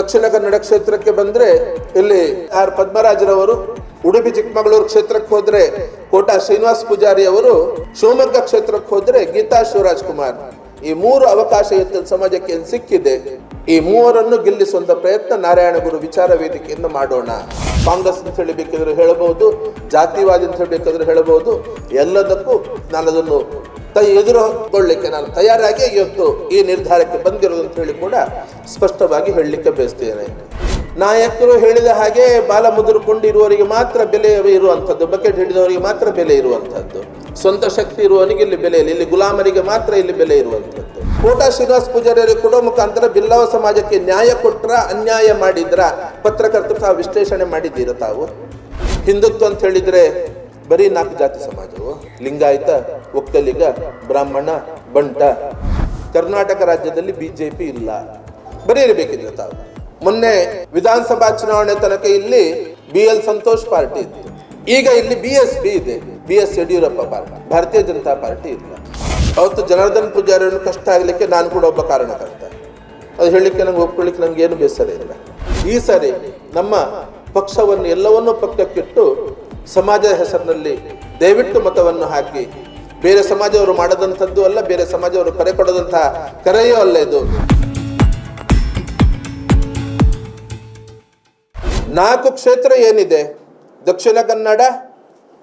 ದಕ್ಷಿಣ ಕನ್ನಡ ಕ್ಷೇತ್ರಕ್ಕೆ ಬಂದ್ರೆ ಇಲ್ಲಿ ಆರ್ ಪದ್ಮರಾಜರವರು, ಉಡುಪಿ ಚಿಕ್ಕಮಗಳೂರು ಕ್ಷೇತ್ರಕ್ಕೆ ಹೋದ್ರೆ ಕೋಟಾ ಶ್ರೀನಿವಾಸ್ ಪೂಜಾರಿ ಅವರು, ಶಿವಮೊಗ್ಗ ಕ್ಷೇತ್ರಕ್ಕೆ ಹೋದ್ರೆ ಗೀತಾ ಶಿವರಾಜ್ ಕುಮಾರ್. ಈ ಮೂರು ಅವಕಾಶ ಎತ್ತಲ್ ಸಮಾಜಕ್ಕೆ ಏನ್ ಸಿಕ್ಕಿದೆ? ಈ ಮೂವರನ್ನು ಗೆಲ್ಲಿಸುವಂತ ಪ್ರಯತ್ನ ನಾರಾಯಣ ಗುರು ವಿಚಾರ ವೇದಿಕೆಯಿಂದ ಮಾಡೋಣ. ಕಾಂಗ್ರೆಸ್ ಅಂತ ಹೇಳಿ ಬೇಕಿದ್ರೆ ಹೇಳಬಹುದು, ಜಾತಿವಾದಿ ಅಂತ ಹೇಳಬೇಕಾದ್ರೆ ಹೇಳಬಹುದು, ಎಲ್ಲದಕ್ಕೂ ನಾನು ಅದನ್ನು ತ, ಎದುರುಗೊಳ್ಳಿಕ್ಕೆ ನಾನು ತಯಾರಾಗಿ ಇವತ್ತು ಈ ನಿರ್ಧಾರಕ್ಕೆ ಬಂದಿರೋದು ಅಂತ ಹೇಳಿ ಕೂಡ ಸ್ಪಷ್ಟವಾಗಿ ಹೇಳಲಿಕ್ಕೆ ಬಯಸ್ತೇನೆ. ನಾಯಕರು ಹೇಳಿದ ಹಾಗೆ ಬಾಲ ಮುದುರುಕೊಂಡಿರುವವರಿಗೆ ಮಾತ್ರ ಬೆಲೆ ಇರುವಂಥದ್ದು, ಬಕೆಟ್ ಹಿಡಿದವರಿಗೆ ಮಾತ್ರ ಬೆಲೆ ಇರುವಂಥದ್ದು, ಸ್ವಂತ ಶಕ್ತಿ ಇರುವವರಿಗೆ ಇಲ್ಲಿ ಬೆಲೆ ಇಲ್ಲ ಗುಲಾಮರಿಗೆ ಮಾತ್ರ ಇಲ್ಲಿ ಬೆಲೆ ಇರುವಂಥದ್ದು. ಕೋಟಾ ಶ್ರೀನಿವಾಸ ಪೂಜಾರಿ ಅವರಿಗೆ ಕೊಡೋ ಮುಖಾಂತರ ಬಿಲ್ಲವ ಸಮಾಜಕ್ಕೆ ನ್ಯಾಯ ಕೊಟ್ರ ಅನ್ಯಾಯ ಮಾಡಿದ್ರ ಪತ್ರಕರ್ತರು ತಾವು ವಿಶ್ಲೇಷಣೆ ಮಾಡಿದ್ದೀರ ತಾವು? ಹಿಂದುತ್ವ ಅಂತ ಹೇಳಿದ್ರೆ ಬರೀ ನಾಲ್ಕು ಜಾತಿ ಸಮಾಜವು? ಲಿಂಗಾಯತ? ಒಕ್ಕಲಿಗ, ಬ್ರಾಹ್ಮಣ, ಬಂಟ. ಕರ್ನಾಟಕ ರಾಜ್ಯದಲ್ಲಿ ಬಿಜೆಪಿ ಇಲ್ಲ. ಬರೀರಬೇಕಿಲ್ಲ ತಾವು. ಮೊನ್ನೆ ವಿಧಾನಸಭಾ ಚುನಾವಣೆ ತನಕ ಇಲ್ಲಿ ಬಿ ಎಲ್ ಸಂತೋಷ್ ಪಾರ್ಟಿ ಇತ್ತು. ಈಗ ಇಲ್ಲಿ ಬಿ ಎಸ್ ಪಿ ಇದೆ. B S Yediyurappa party. Bharatiya Janata party ಇಲ್ಲ. ಅವತ್ತು ಜನಾರ್ದನ್ ಪೂಜಾರಿಯನ್ನು ಕಷ್ಟ ಆಗಲಿಕ್ಕೆ ನಾನು ಕೂಡ ಒಬ್ಬ ಕಾರಣಕರ್ತ. ಅದು ಹೇಳಲಿಕ್ಕೆ ನಂಗೆ ಒಪ್ಕೊಳ್ಳಿಕ್ಕೆ ನಮ್ಗೆ ಏನು ಬೇಸರ ಇಲ್ಲ. ಈ ಸಾರಿ ನಮ್ಮ ಪಕ್ಷವನ್ನು ಎಲ್ಲವನ್ನೂ ಪಕ್ಕಕ್ಕಿಟ್ಟು ಸಮಾಜದ ಹೆಸರಿನಲ್ಲಿ ದಯವಿಟ್ಟು ಮತವನ್ನು ಹಾಕಿ ಬೇರೆ ಸಮಾಜವರು ಮಾಡದಂಥದ್ದು ಅಲ್ಲ, ಬೇರೆ ಸಮಾಜವರು ಕರೆ ಕೊಡದಂತಹ ಕರೆಯೂ ಅಲ್ಲ ಇದು. ನಾಲ್ಕು ಕ್ಷೇತ್ರ ಏನಿದೆ? ದಕ್ಷಿಣ ಕನ್ನಡ,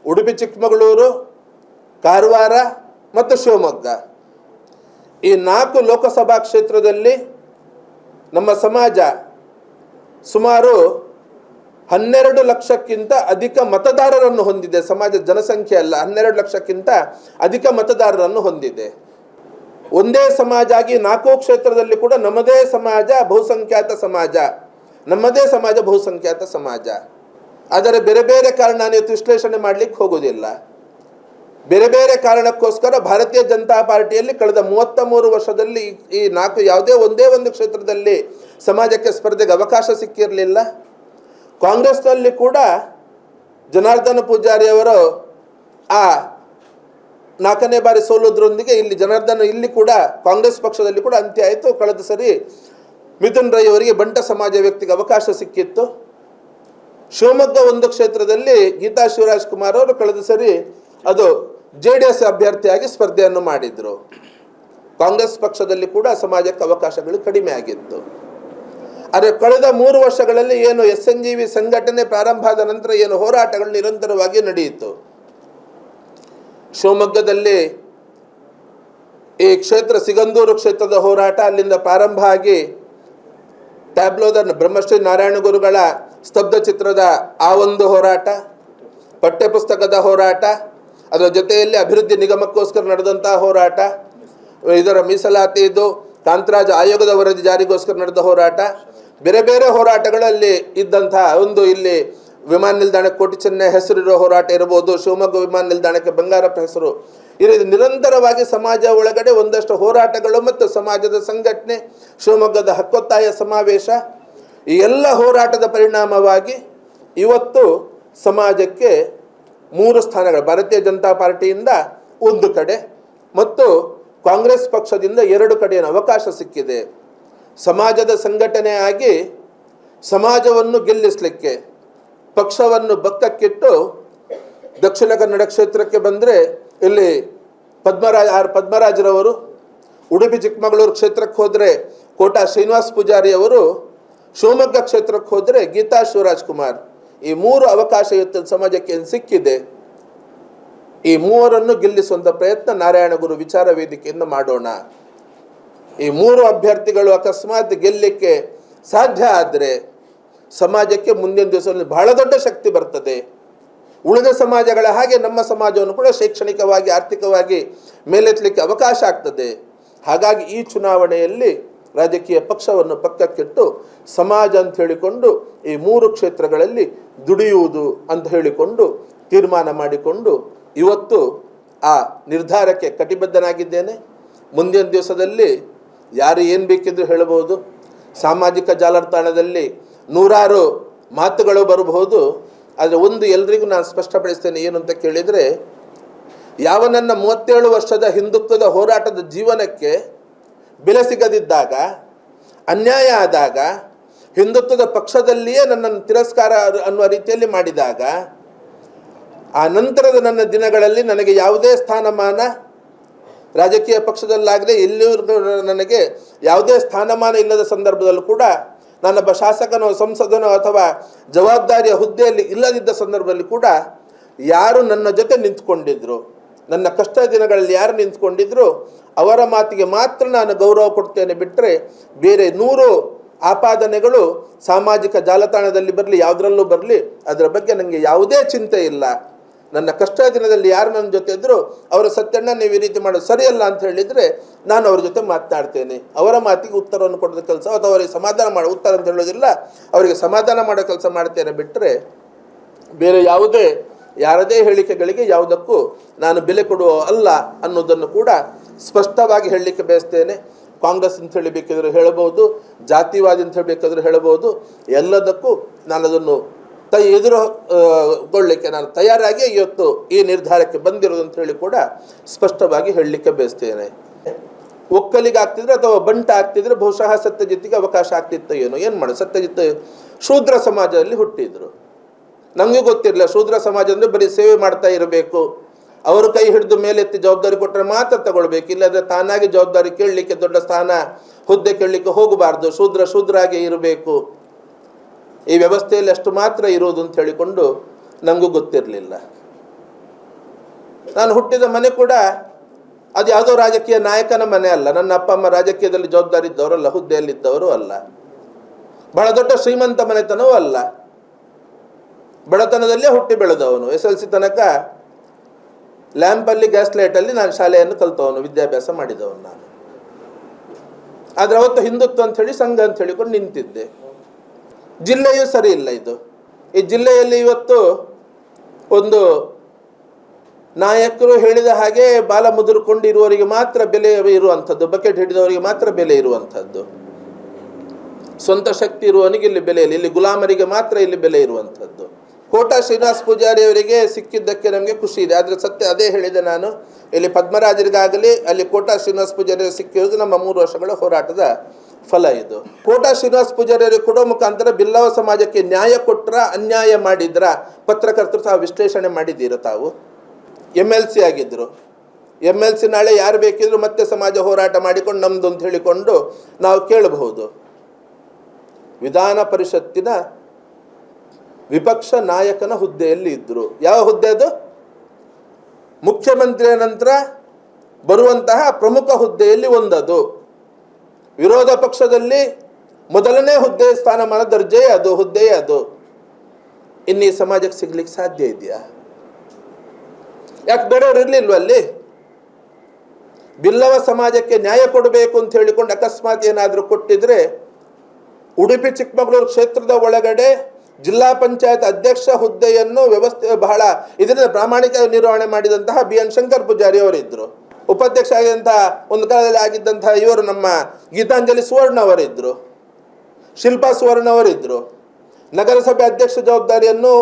ಉಡುಪಿ, ಚಿಕ್ಕಮಗಳೂರು, ಕಾರವಾರ ಮತ್ತು ಶಿವಮೊಗ್ಗ. ಈ ನಾಲ್ಕು ಲೋಕಸಭಾ ಕ್ಷೇತ್ರದಲ್ಲಿ ನಮ್ಮ ಸಮಾಜ ಸುಮಾರು ಹನ್ನೆರಡು ಲಕ್ಷಕ್ಕಿಂತ ಅಧಿಕ ಮತದಾರರನ್ನು ಹೊಂದಿದೆ. ಸಮಾಜ ಜನಸಂಖ್ಯೆ ಅಲ್ಲ, ಹನ್ನೆರಡು ಲಕ್ಷಕ್ಕಿಂತ ಅಧಿಕ ಮತದಾರರನ್ನು ಹೊಂದಿದೆ. ಒಂದೇ ಸಮಾಜ ಆಗಿ ನಾಲ್ಕು ಕ್ಷೇತ್ರದಲ್ಲಿ ಕೂಡ ನಮ್ಮದೇ ಸಮಾಜ ಬಹುಸಂಖ್ಯಾತ ಸಮಾಜ. ನಮ್ಮದೇ ಸಮಾಜ ಬಹುಸಂಖ್ಯಾತ ಸಮಾಜ. ಆದರೆ ಬೇರೆ ಬೇರೆ ಕಾರಣ ನೀವು ವಿಶ್ಲೇಷಣೆ ಮಾಡಲಿಕ್ಕೆ ಹೋಗೋದಿಲ್ಲ ಬೇರೆ ಬೇರೆ ಕಾರಣಕ್ಕೋಸ್ಕರ ಭಾರತೀಯ ಜನತಾ ಪಾರ್ಟಿಯಲ್ಲಿ ಕಳೆದ ಮೂವತ್ತ ಮೂರು ವರ್ಷದಲ್ಲಿ ಈ ನಾಲ್ಕು ಯಾವುದೇ ಒಂದೇ ಒಂದು ಕ್ಷೇತ್ರದಲ್ಲಿ ಸಮಾಜಕ್ಕೆ ಸ್ಪರ್ಧೆಗೆ ಅವಕಾಶ ಸಿಕ್ಕಿರಲಿಲ್ಲ. ಕಾಂಗ್ರೆಸ್ನಲ್ಲಿ ಕೂಡ ಜನಾರ್ದನ ಪೂಜಾರಿ ಅವರು ಆ ನಾಲ್ಕನೇ ಬಾರಿ ಸೋಲೋದ್ರೊಂದಿಗೆ ಇಲ್ಲಿ ಜನಾರ್ದನ ಇಲ್ಲಿ ಕೂಡ ಕಾಂಗ್ರೆಸ್ ಪಕ್ಷದಲ್ಲಿ ಕೂಡ ಅಂತ್ಯ ಆಯಿತು. ಕಳೆದ ಸರಿ ಮಿಥುನ್ ರೈ ಅವರಿಗೆ ಬಂಟ ಸಮಾಜ ವ್ಯಕ್ತಿಗೆ ಅವಕಾಶ ಸಿಕ್ಕಿತ್ತು. ಶಿವಮೊಗ್ಗ ಒಂದು ಕ್ಷೇತ್ರದಲ್ಲಿ ಗೀತಾ ಶಿವರಾಜ್ ಕುಮಾರ್ ಅವರು ಕಳೆದ ಸರಿ ಅದು ಜೆ ಡಿ ಎಸ್ ಅಭ್ಯರ್ಥಿಯಾಗಿ ಸ್ಪರ್ಧೆಯನ್ನು ಮಾಡಿದ್ರು. ಕಾಂಗ್ರೆಸ್ ಪಕ್ಷದಲ್ಲಿ ಕೂಡ ಸಮಾಜಕ್ಕೆ ಅವಕಾಶಗಳು ಕಡಿಮೆ ಆಗಿತ್ತು. ಆದರೆ ಕಳೆದ ಮೂರು ವರ್ಷಗಳಲ್ಲಿ ಏನು ಎಸ್ ಎನ್ ಜಿ ವಿ ಸಂಘಟನೆ ಪ್ರಾರಂಭ ಆದ ನಂತರ ಏನು ಹೋರಾಟಗಳು ನಿರಂತರವಾಗಿ ನಡೆಯಿತು. ಶಿವಮೊಗ್ಗದಲ್ಲಿ ಈ ಕ್ಷೇತ್ರ ಸಿಗಂದೂರು ಕ್ಷೇತ್ರದ ಹೋರಾಟ ಅಲ್ಲಿಂದ ಪ್ರಾರಂಭ ಆಗಿ ಟ್ಯಾಬ್ಲೋದ ಬ್ರಹ್ಮಶ್ರೀ ನಾರಾಯಣ ಗುರುಗಳ ಸ್ತಬ್ಧ ಚಿತ್ರದ ಆ ಒಂದು ಹೋರಾಟ, ಪಠ್ಯಪುಸ್ತಕದ ಹೋರಾಟ, ಅದರ ಜೊತೆಯಲ್ಲಿ ಅಭಿವೃದ್ಧಿ ನಿಗಮಕ್ಕೋಸ್ಕರ ನಡೆದಂತಹ ಹೋರಾಟ, ಇದರ ಮೀಸಲಾತಿ ಇದು ಕಾಂತರಾಜ ಆಯೋಗದ ವರದಿ ಜಾರಿಗೋಸ್ಕರ ನಡೆದ ಹೋರಾಟ ಬೇರೆ ಬೇರೆ ಹೋರಾಟಗಳಲ್ಲಿ ಇದ್ದಂತಹ ಒಂದು ಇಲ್ಲಿ ವಿಮಾನ ನಿಲ್ದಾಣಕ್ಕೆ ಕೋಟಿ ಚೆನ್ನ ಹೆಸರಿರೋ ಹೋರಾಟ ಇರಬಹುದು, ಶಿವಮೊಗ್ಗ ವಿಮಾನ ನಿಲ್ದಾಣಕ್ಕೆ ಬಂಗಾರಪ್ಪ ಹೆಸರು ರೀತಿ ನಿರಂತರವಾಗಿ ಸಮಾಜ ಒಳಗಡೆ ಒಂದಷ್ಟು ಹೋರಾಟಗಳು ಮತ್ತು ಸಮಾಜದ ಸಂಘಟನೆ, ಶಿವಮೊಗ್ಗದ ಹಕ್ಕೊತ್ತಾಯ ಸಮಾವೇಶ, ಈ ಎಲ್ಲ ಹೋರಾಟದ ಪರಿಣಾಮವಾಗಿ ಇವತ್ತು ಸಮಾಜಕ್ಕೆ ಮೂರು ಸ್ಥಾನಗಳು, ಭಾರತೀಯ ಜನತಾ ಪಾರ್ಟಿಯಿಂದ ಒಂದು ಕಡೆ ಮತ್ತು ಕಾಂಗ್ರೆಸ್ ಪಕ್ಷದಿಂದ ಎರಡು ಕಡೆಯ ಅವಕಾಶ ಸಿಕ್ಕಿದೆ. ಸಮಾಜದ ಸಂಘಟನೆ ಆಗಿ ಸಮಾಜವನ್ನು ಗೆಲ್ಲಿಸಲಿಕ್ಕೆ, ಪಕ್ಷವನ್ನು ಬಕ್ಕಕ್ಕಿಟ್ಟು ದಕ್ಷಿಣ ಕನ್ನಡ ಕ್ಷೇತ್ರಕ್ಕೆ ಬಂದರೆ ಇಲ್ಲಿ ಪದ್ಮರಾಜ ಆರ್ ಪದ್ಮರಾಜರವರು, ಉಡುಪಿ ಚಿಕ್ಕಮಗಳೂರು ಕ್ಷೇತ್ರಕ್ಕೆ ಹೋದರೆ ಕೋಟಾ ಶ್ರೀನಿವಾಸ್ ಪೂಜಾರಿ ಅವರು, ಶಿವಮೊಗ್ಗ ಕ್ಷೇತ್ರಕ್ಕೆ ಹೋದರೆ ಗೀತಾ ಶಿವರಾಜ್ ಕುಮಾರ್. ಈ ಮೂರು ಅವಕಾಶ ಇತ್ತು ಸಮಾಜಕ್ಕೆ ಏನು ಸಿಕ್ಕಿದೆ? ಈ ಮೂವರನ್ನು ಗೆಲ್ಲಿಸುವಂಥ ಪ್ರಯತ್ನ ನಾರಾಯಣಗುರು ವಿಚಾರ ವೇದಿಕೆಯಿಂದ ಮಾಡೋಣ. ಈ ಮೂರು ಅಭ್ಯರ್ಥಿಗಳು ಅಕಸ್ಮಾತ್ ಗೆಲ್ಲಲಿಕ್ಕೆ ಸಾಧ್ಯ ಆದರೆ ಸಮಾಜಕ್ಕೆ ಮುಂದಿನ ದಿವಸದಲ್ಲಿ ಬಹಳ ದೊಡ್ಡ ಶಕ್ತಿ ಬರ್ತದೆ. ಉಳಿದ ಸಮಾಜಗಳ ಹಾಗೆ ನಮ್ಮ ಸಮಾಜವನ್ನು ಕೂಡ ಶೈಕ್ಷಣಿಕವಾಗಿ, ಆರ್ಥಿಕವಾಗಿ ಮೇಲೆತ್ತಲಿಕ್ಕೆ ಅವಕಾಶ ಆಗ್ತದೆ. ಹಾಗಾಗಿ ಈ ಚುನಾವಣೆಯಲ್ಲಿ ರಾಜಕೀಯ ಪಕ್ಷವನ್ನು ಪಕ್ಕಕ್ಕಿಟ್ಟು ಸಮಾಜ ಅಂತ ಹೇಳಿಕೊಂಡು ಈ ಮೂರು ಕ್ಷೇತ್ರಗಳಲ್ಲಿ ದುಡಿಯುವುದು ಅಂತ ಹೇಳಿಕೊಂಡು ತೀರ್ಮಾನ ಮಾಡಿಕೊಂಡು ಇವತ್ತು ಆ ನಿರ್ಧಾರಕ್ಕೆ ಕಟಿಬದ್ಧನಾಗಿದ್ದೇನೆ. ಮುಂದಿನ ದಿವಸದಲ್ಲಿ ಯಾರು ಏನು ಬೇಕಿದ್ರು ಹೇಳಬಹುದು. ಸಾಮಾಜಿಕ ಜಾಲತಾಣದಲ್ಲಿ ನೂರಾರು ಮಾತುಗಳು ಬರಬಹುದು. ಆದರೆ ಒಂದು ಎಲ್ರಿಗೂ ನಾನು ಸ್ಪಷ್ಟಪಡಿಸ್ತೇನೆ ಏನು ಅಂತ ಕೇಳಿದರೆ, ಯಾವ ನನ್ನ ಮೂವತ್ತೇಳು ವರ್ಷದ ಹಿಂದುತ್ವದ ಹೋರಾಟದ ಜೀವನಕ್ಕೆ ಬೆಲೆ ಸಿಗದಿದ್ದಾಗ, ಅನ್ಯಾಯ ಆದಾಗ, ಹಿಂದುತ್ವದ ಪಕ್ಷದಲ್ಲಿಯೇ ನನ್ನನ್ನು ತಿರಸ್ಕಾರ ಅನ್ನುವ ರೀತಿಯಲ್ಲಿ ಮಾಡಿದಾಗ, ಆ ನಂತರದ ನನ್ನ ದಿನಗಳಲ್ಲಿ ನನಗೆ ಯಾವುದೇ ಸ್ಥಾನಮಾನ ರಾಜಕೀಯ ಪಕ್ಷದಲ್ಲಾಗಲಿ ಎಲ್ಲಿಯೂ ನನಗೆ ಯಾವುದೇ ಸ್ಥಾನಮಾನ ಇಲ್ಲದ ಸಂದರ್ಭದಲ್ಲೂ ಕೂಡ ನಾನೊಬ್ಬ ಶಾಸಕನೋ, ಸಂಸದನೋ ಅಥವಾ ಜವಾಬ್ದಾರಿಯ ಹುದ್ದೆಯಲ್ಲಿ ಇಲ್ಲದಿದ್ದ ಸಂದರ್ಭದಲ್ಲಿ ಕೂಡ ಯಾರು ನನ್ನ ಜೊತೆ ನಿಂತ್ಕೊಂಡಿದ್ರು, ನನ್ನ ಕಷ್ಟ ದಿನಗಳಲ್ಲಿ ಯಾರು ನಿಂತ್ಕೊಂಡಿದ್ರು, ಅವರ ಮಾತಿಗೆ ಮಾತ್ರ ನಾನು ಗೌರವ ಕೊಡ್ತೇನೆ ಬಿಟ್ಟರೆ ಬೇರೆ ನೂರು ಆಪಾದನೆಗಳು ಸಾಮಾಜಿಕ ಜಾಲತಾಣದಲ್ಲಿ ಬರಲಿ, ಯಾವುದರಲ್ಲೂ ಬರಲಿ, ಅದರ ಬಗ್ಗೆ ನನಗೆ ಯಾವುದೇ ಚಿಂತೆ ಇಲ್ಲ. ನನ್ನ ಕಷ್ಟ ದಿನದಲ್ಲಿ ಯಾರು ನನ್ನ ಜೊತೆ ಇದ್ದರೂ ಅವರ ಸತ್ಯಣ್ಣ ನೀವು ಈ ರೀತಿ ಮಾಡೋದು ಸರಿಯಲ್ಲ ಅಂತ ಹೇಳಿದರೆ ನಾನು ಅವ್ರ ಜೊತೆ ಮಾತನಾಡ್ತೇನೆ. ಅವರ ಮಾತಿಗೆ ಉತ್ತರವನ್ನು ಕೊಡೋದ ಕೆಲಸ, ಅಥವಾ ಅವರಿಗೆ ಸಮಾಧಾನ ಮಾಡೋ, ಉತ್ತರ ಅಂತ ಹೇಳೋದಿಲ್ಲ. ಅವರಿಗೆ ಸಮಾಧಾನ ಮಾಡೋ ಕೆಲಸ ಮಾಡ್ತೇನೆ ಬಿಟ್ಟರೆ ಬೇರೆ ಯಾವುದೇ, ಯಾರದೇ ಹೇಳಿಕೆಗಳಿಗೆ ಯಾವುದಕ್ಕೂ ನಾನು ಬೆಲೆ ಕೊಡುವ ಅಲ್ಲ ಅನ್ನೋದನ್ನು ಕೂಡ ಸ್ಪಷ್ಟವಾಗಿ ಹೇಳಲಿಕ್ಕೆ ಬಯಸ್ತೇನೆ. ಕಾಂಗ್ರೆಸ್ ಅಂತ ಹೇಳಿ ಬೇಕಿದ್ರೆ ಹೇಳಬಹುದು, ಜಾತಿವಾದಿ ಅಂತ ಹೇಳಬೇಕಾದ್ರೆ ಹೇಳಬಹುದು. ಎಲ್ಲದಕ್ಕೂ ನಾನು ಅದನ್ನು ತೈ, ಎದುರು ನಾನು ತಯಾರಾಗಿ ಇವತ್ತು ಈ ನಿರ್ಧಾರಕ್ಕೆ ಬಂದಿರೋದು ಅಂತ ಹೇಳಿ ಕೂಡ ಸ್ಪಷ್ಟವಾಗಿ ಹೇಳಲಿಕ್ಕೆ ಬಯಸ್ತೇನೆ. ಒಕ್ಕಲಿಗೆ ಆಗ್ತಿದ್ರೆ ಅಥವಾ ಬಂಟ ಆಗ್ತಿದ್ರೆ ಬಹುಶಃ ಸತ್ಯಜಿತ್ತಿಗೆ ಅವಕಾಶ ಆಗ್ತಿತ್ತು ಏನೋ, ಏನು ಮಾಡೋದು ಸತ್ಯಜಿತ್ ಶೂದ್ರ ಸಮಾಜದಲ್ಲಿ ಹುಟ್ಟಿದ್ರು. ನಮಗೆ ಗೊತ್ತಿರಲಿಲ್ಲ, ಶೂದ್ರ ಸಮಾಜ ಅಂದರೆ ಬರೀ ಸೇವೆ ಮಾಡ್ತಾ ಇರಬೇಕು. ಅವರು ಕೈ ಹಿಡಿದು ಮೇಲೆತ್ತಿ ಜವಾಬ್ದಾರಿ ಕೊಟ್ಟರೆ ಮಾತ್ರ ತಗೊಳ್ಬೇಕು, ಇಲ್ಲದ್ರೆ ತಾನಾಗಿ ಜವಾಬ್ದಾರಿ ಕೇಳಲಿಕ್ಕೆ ದೊಡ್ಡ ಸ್ಥಾನ, ಹುದ್ದೆ ಕೇಳಲಿಕ್ಕೆ ಹೋಗಬಾರ್ದು, ಶೂದ್ರ ಶೂದ್ರಾಗೆ ಇರಬೇಕು. ಈ ವ್ಯವಸ್ಥೆಯಲ್ಲಿ ಅಷ್ಟು ಮಾತ್ರ ಇರೋದು ಅಂತ ಹೇಳಿಕೊಂಡು ನನಗೂ ಗೊತ್ತಿರಲಿಲ್ಲ. ನಾನು ಹುಟ್ಟಿದ ಮನೆ ಕೂಡ ಅದು ಯಾವುದೋ ರಾಜಕೀಯ ನಾಯಕನ ಮನೆ ಅಲ್ಲ. ನನ್ನ ಅಪ್ಪ ಅಮ್ಮ ರಾಜಕೀಯದಲ್ಲಿ ಜವಾಬ್ದಾರಿ ಇದ್ದವರಲ್ಲ, ಹುದ್ದೆಯಲ್ಲಿದ್ದವರು ಅಲ್ಲ. ಬಹಳ ದೊಡ್ಡ ಶ್ರೀಮಂತ ಮನೆತನವೂ ಅಲ್ಲ. ಬಡತನದಲ್ಲೇ ಹುಟ್ಟಿ ಬೆಳೆದವನು. ಎಸ್ ಎಲ್ ಸಿ ತನಕ ಲ್ಯಾಂಪಲ್ಲಿ ಗ್ಯಾಸ್ ಲೈಟಲ್ಲಿ ನಾನು ಶಾಲೆಯನ್ನು ಕಲಿತವನು, ವಿದ್ಯಾಭ್ಯಾಸ ಮಾಡಿದವನು ನಾನು. ಆದರೆ ಅವತ್ತು ಹಿಂದುತ್ವ ಅಂತ ಹೇಳಿ, ಸಂಘ ಅಂತ ಹೇಳಿಕೊಂಡು ನಿಂತಿದ್ದೆ. ಜಿಲ್ಲೆಯೂ ಸರಿ ಇಲ್ಲ ಇದು. ಈ ಜಿಲ್ಲೆಯಲ್ಲಿ ಇವತ್ತು ಒಂದು ನಾಯಕರು ಹೇಳಿದ ಹಾಗೆ ಬಾಲ ಮುದುರುಕೊಂಡಿರುವವರಿಗೆ ಮಾತ್ರ ಬೆಲೆ ಇರುವಂಥದ್ದು, ಬಕೆಟ್ ಹಿಡಿದವರಿಗೆ ಮಾತ್ರ ಬೆಲೆ ಇರುವಂಥದ್ದು. ಸ್ವಂತ ಶಕ್ತಿ ಇರುವವನಿಗೆ ಇಲ್ಲಿ ಬೆಲೆ ಇಲ್ಲ, ಇಲ್ಲಿ ಗುಲಾಮರಿಗೆ ಮಾತ್ರ ಇಲ್ಲಿ ಬೆಲೆ ಇರುವಂಥದ್ದು. ಕೋಟಾ ಶ್ರೀನಿವಾಸ ಪೂಜಾರಿ ಅವರಿಗೆ ಸಿಕ್ಕಿದ್ದಕ್ಕೆ ನಮಗೆ ಖುಷಿ ಇದೆ, ಆದರೆ ಸತ್ಯ ಅದೇ ಹೇಳಿದೆ ನಾನು. ಇಲ್ಲಿ ಪದ್ಮರಾಜರಿಗಾಗಲಿ, ಅಲ್ಲಿ ಕೋಟಾ ಶ್ರೀನಿವಾಸ ಪೂಜಾರಿ ಸಿಕ್ಕಿರೋದು ನಮ್ಮ ಮೂರು ವರ್ಷಗಳ ಹೋರಾಟದ ಫಲ ಇದು. ಕೋಟಾ ಶ್ರೀನಿವಾಸ ಪೂಜಾರಿಯವರಿಗೆ ಕೊಡೋ ಮುಖಾಂತರ ಬಿಲ್ಲವ ಸಮಾಜಕ್ಕೆ ನ್ಯಾಯ ಕೊಟ್ರ ಅನ್ಯಾಯ ಮಾಡಿದ್ರ ಪತ್ರಕರ್ತರು ತಾವು ವಿಶ್ಲೇಷಣೆ ಮಾಡಿದ್ದೀರಾ ತಾವು? ಎಂ ಎಲ್ ಸಿ ಆಗಿದ್ದರು ಎಂ ಎಲ್ ಸಿ ನಾಳೆ ಯಾರು ಬೇಕಿದ್ರು ಮತ್ತೆ ಸಮಾಜ ಹೋರಾಟ ಮಾಡಿಕೊಂಡು ನಮ್ದು ಅಂತ ಹೇಳಿಕೊಂಡು ನಾವು ಕೇಳಬಹುದು. ವಿಧಾನ ಪರಿಷತ್ತಿನ ವಿಪಕ್ಷ ನಾಯಕನ ಹುದ್ದೆಯಲ್ಲಿ ಇದ್ದರು ಯಾವ ಹುದ್ದೆ ಅದು? ಮುಖ್ಯಮಂತ್ರಿಯ ನಂತರ ಬರುವಂತಹ ಪ್ರಮುಖ ಹುದ್ದೆಯಲ್ಲಿ ಒಂದದು. ವಿರೋಧ ಪಕ್ಷದಲ್ಲಿ ಮೊದಲನೇ ಹುದ್ದೆ ಸ್ಥಾನಮಾನ ದರ್ಜೆ, ಅದು ಹುದ್ದೆಯೇ ಅದು. ಇನ್ನು ಸಮಾಜಕ್ಕೆ ಸಿಗ್ಲಿಕ್ಕೆ ಸಾಧ್ಯ ಇದೆಯಾ? ಯಾಕೆ ಬೇರೆಯವ್ರು ಇರಲಿಲ್ವ ಅಲ್ಲಿ? ಬಿಲ್ಲವ ಸಮಾಜಕ್ಕೆ ನ್ಯಾಯ ಕೊಡಬೇಕು ಅಂತ ಹೇಳಿಕೊಂಡು ಅಕಸ್ಮಾತ್ ಏನಾದರೂ ಕೊಟ್ಟಿದ್ರೆ ಉಡುಪಿ, ಚಿಕ್ಕಮಗಳೂರು ಕ್ಷೇತ್ರದ ಒಳಗಡೆ ಜಿಲ್ಲಾ ಪಂಚಾಯತ್ ಅಧ್ಯಕ್ಷ ಹುದ್ದೆಯನ್ನು ವ್ಯವಸ್ಥೆ ಬಹಳ ಇದರಿಂದ ಪ್ರಾಮಾಣಿಕ ನಿರ್ವಹಣೆ ಮಾಡಿದಂತಹ ಬಿ ಎನ್ ಶಂಕರ್ ಪೂಜಾರಿ ಅವರಿದ್ದರು. ಉಪಾಧ್ಯಕ್ಷ ಆಗಿದ್ದಂತಹ ಒಂದು ಕಾಲದಲ್ಲಿ ಆಗಿದ್ದಂತಹ ಇವರು ನಮ್ಮ ಗೀತಾಂಜಲಿ ಸುವರ್ಣ ಅವರಿದ್ದರು ಶಿಲ್ಪಾ ಸುವರ್ಣ ಅವರಿದ್ದರು ನಗರಸಭೆ ಅಧ್ಯಕ್ಷ ಜವಾಬ್ದಾರಿಯನ್ನು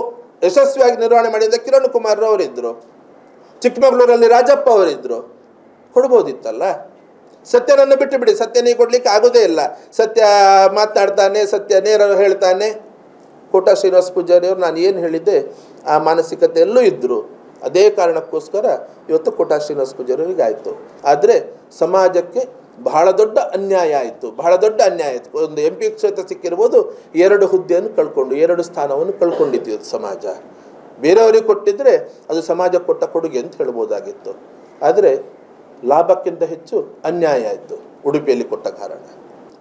ಯಶಸ್ವಿಯಾಗಿ ನಿರ್ವಹಣೆ ಮಾಡಿದ ಕಿರಣ್ ಕುಮಾರ್ ಅವರಿದ್ದರು ಚಿಕ್ಕಮಗಳೂರಲ್ಲಿ ರಾಜಪ್ಪ ಅವರಿದ್ದರು ಕೊಡ್ಬೋದಿತ್ತಲ್ಲ? ಸತ್ಯನನ್ನು ಬಿಟ್ಟು ಬಿಡಿ, ಸತ್ಯ ನೀವು ಕೊಡ್ಲಿಕ್ಕೆ ಆಗೋದೇ ಇಲ್ಲ. ಸತ್ಯ ಮಾತನಾಡ್ತಾನೆ ಸತ್ಯ ನೇರ ಹೇಳ್ತಾನೆ. ಕೋಟ ಶ್ರೀನಿವಾಸ ಪೂಜಾರಿ ಅವರು ನಾನು ಏನು ಹೇಳಿದ್ದೆ, ಆ ಮಾನಸಿಕತೆಯಲ್ಲೂ ಇದ್ದರು ಅದೇ ಕಾರಣಕ್ಕೋಸ್ಕರ ಇವತ್ತು ಕೋಟಾ ಶ್ರೀನಿವಾಸ ಪೂಜಾರಿ ಆಯಿತು. ಆದರೆ ಸಮಾಜಕ್ಕೆ ಬಹಳ ದೊಡ್ಡ ಅನ್ಯಾಯ ಆಯಿತು. ಬಹಳ ದೊಡ್ಡ ಅನ್ಯಾಯ ಆಯಿತು. ಒಂದು ಎಂ ಪಿ ಕ್ಷೇತ್ರ ಸಿಕ್ಕಿರ್ಬೋದು, ಎರಡು ಹುದ್ದೆಯನ್ನು ಕಳ್ಕೊಂಡು, ಎರಡು ಸ್ಥಾನವನ್ನು ಕಳ್ಕೊಂಡಿತ್ತು ಸಮಾಜ. ಬೇರೆಯವರಿಗೆ ಕೊಟ್ಟಿದ್ದರೆ ಅದು ಸಮಾಜ ಕೊಟ್ಟ ಕೊಡುಗೆ ಅಂತ ಹೇಳ್ಬೋದಾಗಿತ್ತು. ಆದರೆ ಲಾಭಕ್ಕಿಂತ ಹೆಚ್ಚು ಅನ್ಯಾಯ ಆಯಿತು, ಉಡುಪಿಯಲ್ಲಿ ಕೊಟ್ಟ ಕಾರಣ.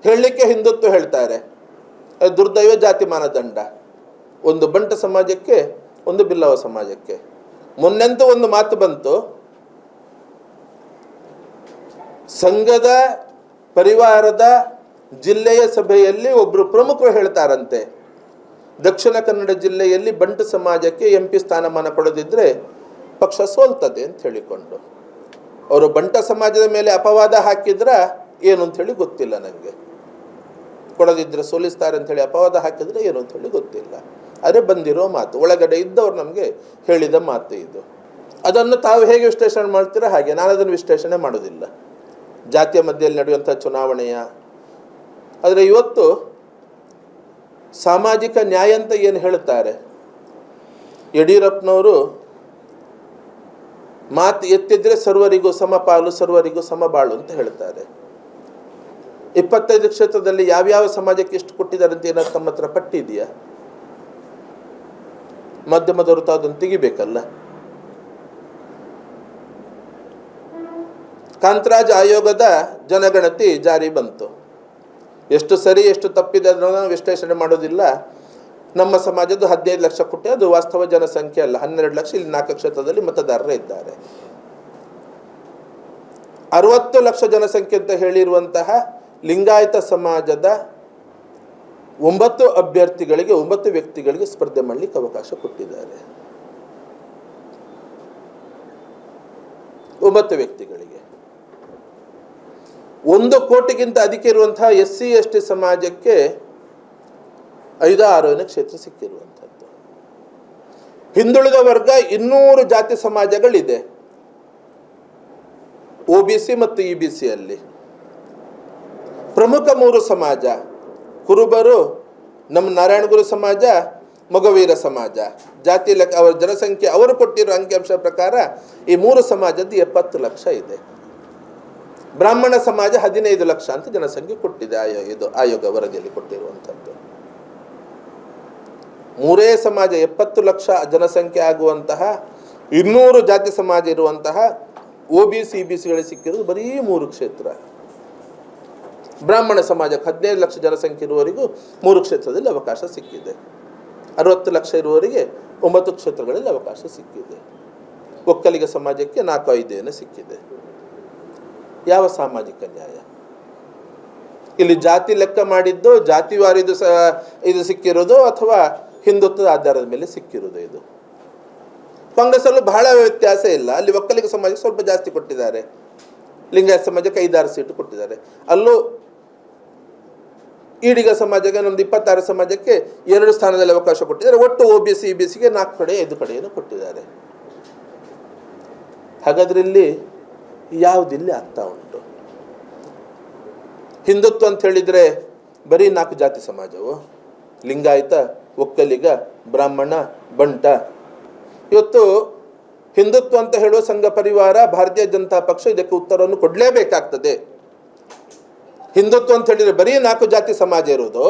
ಹೇಳಲಿಕ್ಕೆ ಹಿಂದುತ್ವ ಹೇಳ್ತಾರೆ. ದುರ್ದೈವ ಜಾತಿ ಮಾನದಂಡ ಒಂದು ಬಂಟ ಸಮಾಜಕ್ಕೆ, ಒಂದು ಬಿಲ್ಲವ ಸಮಾಜಕ್ಕೆ. ಮೊನ್ನೆಂತೂ ಒಂದು ಮಾತು ಬಂತು. ಸಂಘದ ಪರಿವಾರದ ಜಿಲ್ಲೆಯ ಸಭೆಯಲ್ಲಿ ಒಬ್ಬರು ಪ್ರಮುಖರು ಹೇಳ್ತಾರಂತೆ. ದಕ್ಷಿಣ ಕನ್ನಡ ಜಿಲ್ಲೆಯಲ್ಲಿ ಬಂಟ ಸಮಾಜಕ್ಕೆ ಎಂ ಪಿ ಸ್ಥಾನಮಾನ ಕೊಡದಿದ್ದರೆ ಪಕ್ಷ ಸೋಲ್ತದೆ ಅಂತ ಹೇಳಿಕೊಂಡು. ಅವರು ಬಂಟ ಸಮಾಜದ ಮೇಲೆ ಅಪವಾದ ಹಾಕಿದ್ರ ಏನು ಅಂತ ಹೇಳಿ ಗೊತ್ತಿಲ್ಲ ನನಗೆ ಕೊಡದಿದ್ರೆ ಸೋಲಿಸ್ತಾರೆ ಅಂತ ಹೇಳಿ ಅಪವಾದ ಹಾಕಿದ್ರೆ ಏನು ಅಂತ ಹೇಳಿ ಗೊತ್ತಿಲ್ಲ. ಆದರೆ ಬಂದಿರೋ ಮಾತು, ಒಳಗಡೆ ಇದ್ದವ್ರು ನಮಗೆ ಹೇಳಿದ ಮಾತು ಇದು. ಅದನ್ನು ತಾವು ಹೇಗೆ ವಿಶ್ಲೇಷಣೆ ಮಾಡ್ತೀರಾ ಹಾಗೆ ನಾನು ಅದನ್ನು ವಿಶ್ಲೇಷಣೆ ಮಾಡೋದಿಲ್ಲ. ಜಾತಿಯ ಮಧ್ಯದಲ್ಲಿ ನಡೆಯುವಂಥ ಚುನಾವಣೆಯ. ಆದರೆ ಇವತ್ತು ಸಾಮಾಜಿಕ ನ್ಯಾಯ ಅಂತ ಏನು ಹೇಳ್ತಾರೆ ಯಡಿಯೂರಪ್ಪನವರು ಮಾತು ಎತ್ತಿದ್ರೆ ಸರ್ವರಿಗೂ ಸಮಪಾಲು ಸರ್ವರಿಗೂ ಸಮಬಾಳು ಅಂತ ಹೇಳ್ತಾರೆ ಇಪ್ಪತ್ತೈದು ಕ್ಷೇತ್ರದಲ್ಲಿ ಯಾವ್ಯಾವ ಸಮಾಜಕ್ಕೆ ಎಷ್ಟು ಕೊಟ್ಟಿದ್ದಾರೆ ಅಂತ ಏನಾದ್ರು ತಮ್ಮ ಹತ್ರ ಪಟ್ಟಿ ಇದೆಯಾ? ಮಾಧ್ಯಮದವರು ತಾವು ಅದನ್ನು ತೆಗಿಬೇಕಲ್ಲ? ಕಾಂತರಾಜ್ ಆಯೋಗದ ಜನಗಣತಿ ಜಾರಿ ಬಂತು. ಎಷ್ಟು ಸರಿ, ಎಷ್ಟು ತಪ್ಪಿದೆ ಅದನ್ನು ವಿಶ್ಲೇಷಣೆ ಮಾಡೋದಿಲ್ಲ. ನಮ್ಮ ಸಮಾಜದ ಹದಿನೈದು ಲಕ್ಷ ಕೊಟ್ಟೆ ಅದು ವಾಸ್ತವ ಜನಸಂಖ್ಯೆ ಅಲ್ಲ. ಹನ್ನೆರಡು ಲಕ್ಷ, ಇಲ್ಲಿ ನಾಲ್ಕು ಕ್ಷೇತ್ರದಲ್ಲಿ ಮತದಾರರೇ ಇದ್ದಾರೆ. ಅರವತ್ತು ಲಕ್ಷ ಜನಸಂಖ್ಯೆ ಅಂತ ಹೇಳಿರುವಂತಹ ಲಿಂಗಾಯತ ಸಮಾಜದ ಒಂಬತ್ತು ಅಭ್ಯರ್ಥಿಗಳಿಗೆ, ಒಂಬತ್ತು ವ್ಯಕ್ತಿಗಳಿಗೆ ಸ್ಪರ್ಧೆ ಮಾಡಲಿಕ್ಕೆ ಅವಕಾಶ ಕೊಟ್ಟಿದ್ದಾರೆ. ಒಂಬತ್ತು ವ್ಯಕ್ತಿಗಳಿಗೆ. ಒಂದು ಕೋಟಿಗಿಂತ ಅಧಿಕ ಇರುವಂತಹ ಎಸ್ ಸಿ ಎಸ್ ಟಿ ಸಮಾಜಕ್ಕೆ ಐದು ಆರೋನೇ ಕ್ಷೇತ್ರ ಸಿಕ್ಕಿರುವಂಥದ್ದು. ಹಿಂದುಳಿದ ವರ್ಗ ಇನ್ನೂರು ಜಾತಿ ಸಮಾಜಗಳಿದೆ. ಒ ಬಿ ಸಿ ಮತ್ತು ಇ ಬಿ ಸಿಯಲ್ಲಿ ಪ್ರಮುಖ ಮೂರು ಸಮಾಜ. ಕುರುಬರು ನಮ್ಮ ನಾರಾಯಣಗುರು ಸಮಾಜ, ಮೊಗವೀರ ಸಮಾಜ. ಜಾತಿ ಲೆಕ್ಕ, ಅವರ ಜನಸಂಖ್ಯೆ, ಅವರು ಕೊಟ್ಟಿರೋ ಅಂಕಿಅಂಶ ಪ್ರಕಾರ ಈ ಮೂರು ಸಮಾಜದ ಎಪ್ಪತ್ತು ಲಕ್ಷ ಇದೆ. ಬ್ರಾಹ್ಮಣ ಸಮಾಜ ಹದಿನೈದು ಲಕ್ಷ ಅಂತ ಜನಸಂಖ್ಯೆ ಕೊಟ್ಟಿದೆ ಆಯೋಗ ಇದು ಆಯೋಗ ವರದಿಯಲ್ಲಿ ಕೊಟ್ಟಿರುವಂಥದ್ದು. ಮೂರೇ ಸಮಾಜ ಎಪ್ಪತ್ತು ಲಕ್ಷ ಜನಸಂಖ್ಯೆ ಆಗುವಂತಹ, ಇನ್ನೂರು ಜಾತಿ ಸಮಾಜ ಇರುವಂತಹ, ಒ ಬಿ ಸಿ ಬಿ ಸಿಗಳಿಗೆ ಸಿಕ್ಕಿರೋದು ಬರೀ ಮೂರು ಕ್ಷೇತ್ರ. ಬ್ರಾಹ್ಮಣ ಸಮಾಜಕ್ಕೆ ಹದಿನೈದು ಲಕ್ಷ ಜನಸಂಖ್ಯೆ ಇರುವವರಿಗೂ ಮೂರು ಕ್ಷೇತ್ರದಲ್ಲಿ ಅವಕಾಶ ಸಿಕ್ಕಿದೆ. ಅರವತ್ತು ಲಕ್ಷ ಇರುವವರಿಗೆ ಒಂಬತ್ತು ಕ್ಷೇತ್ರಗಳಲ್ಲಿ ಅವಕಾಶ ಸಿಕ್ಕಿದೆ. ಒಕ್ಕಲಿಗ ಸಮಾಜಕ್ಕೆ ನಾಲ್ಕು ಐದು ಏನೋ ಸಿಕ್ಕಿದೆ. ಯಾವ ಸಾಮಾಜಿಕ ನ್ಯಾಯ? ಇಲ್ಲಿ ಜಾತಿ ಲೆಕ್ಕ ಮಾಡಿದ್ದು ಜಾತಿವಾರು ಇದು ಇದು ಸಿಕ್ಕಿರೋದು ಅಥವಾ ಹಿಂದುತ್ವದ ಆಧಾರದ ಮೇಲೆ ಸಿಕ್ಕಿರೋದು ಇದು? ಕಾಂಗ್ರೆಸ್ಸಲ್ಲೂ ಬಹಳ ವ್ಯತ್ಯಾಸ ಇಲ್ಲ. ಅಲ್ಲಿ ಒಕ್ಕಲಿಗ ಸಮಾಜಕ್ಕೆ ಸ್ವಲ್ಪ ಜಾಸ್ತಿ ಕೊಟ್ಟಿದ್ದಾರೆ. ಲಿಂಗಾಯತ ಸಮಾಜಕ್ಕೆ ಐದಾರು ಸೀಟು ಕೊಟ್ಟಿದ್ದಾರೆ. ಅಲ್ಲೂ ಈಡಿಗ ಸಮಾಜಕ್ಕೆ, ನಮ್ದು ಇಪ್ಪತ್ತಾರು ಸಮಾಜಕ್ಕೆ ಎರಡು ಸ್ಥಾನದಲ್ಲಿ ಅವಕಾಶ ಕೊಟ್ಟಿದ್ದಾರೆ. ಒಟ್ಟು ಒ ಬಿ ಸಿ ಬಿ ಸಿಗೆ ನಾಲ್ಕು ಕಡೆ, ಐದು ಕಡೆಯನ್ನು ಕೊಟ್ಟಿದ್ದಾರೆ. ಹಾಗಾದ್ರೆ ಇಲ್ಲಿ ಯಾವುದಿಲ್ಲಿ ಆಗ್ತಾ ಉಂಟು? ಹಿಂದುತ್ವ ಅಂತ ಹೇಳಿದ್ರೆ ಬರೀ ನಾಲ್ಕು ಜಾತಿ ಸಮಾಜವು. ಲಿಂಗಾಯತ, ಒಕ್ಕಲಿಗ, ಬ್ರಾಹ್ಮಣ, ಬಂಟ. ಇವತ್ತು ಹಿಂದುತ್ವ ಅಂತ ಹೇಳುವ ಸಂಘ ಪರಿವಾರ ಭಾರತೀಯ ಜನತಾ ಪಕ್ಷ ಇದಕ್ಕೆ ಉತ್ತರವನ್ನು ಕೊಡಲೇಬೇಕಾಗ್ತದೆ. ಹಿಂದುತ್ವ ಅಂತ ಹೇಳಿದರೆ ಬರೀ ನಾಲ್ಕು ಜಾತಿ ಸಮಾಜ ಇರುವುದು